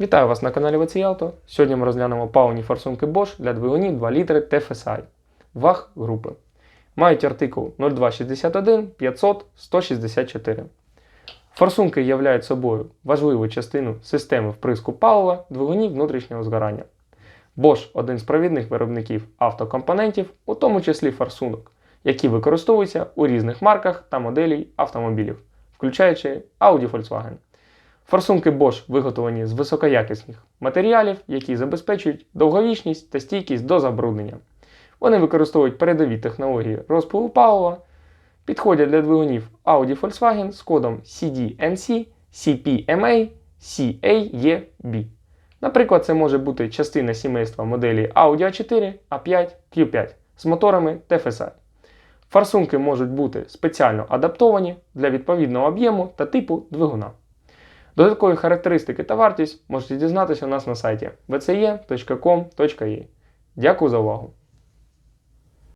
Вітаю вас на каналі Auto. Сьогодні ми розглянемо паливні форсунки Bosch для двигунів 2 літри TFSI ваг групи. Мають артикул 0261 500 164. Форсунки являють собою важливу частину системи вприску палива двигунів внутрішнього згорання. Bosch – один з провідних виробників автокомпонентів, у тому числі форсунок, які використовуються у різних марках та моделей автомобілів, включаючи Audi Volkswagen. Форсунки Bosch виготовлені з високоякісних матеріалів, які забезпечують довговічність та стійкість до забруднення. Вони використовують передові технології розпилу палива, підходять для двигунів Audi Volkswagen з кодом CDNC, CPMA, CAEB. Наприклад, це може бути частина сімейства моделі Audi A4, A5, Q5 з моторами TFSI. Форсунки можуть бути спеціально адаптовані для відповідного об'єму та типу двигуна. Додаткові характеристики та вартість можете дізнатися у нас на сайті vce.com.ua. Дякую за увагу!